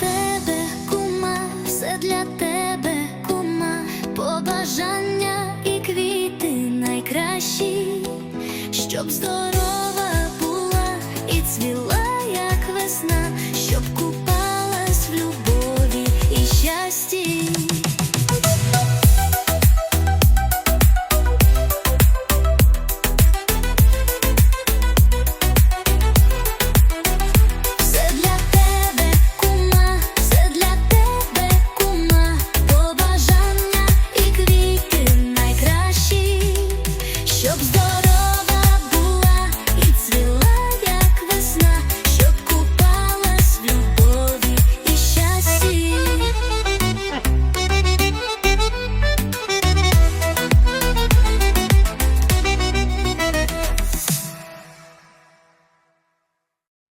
тебе, кума, все для тебе, кума, побажання і квіти найкращі, щоб здорова була і цвіла, як весна, щоб купити.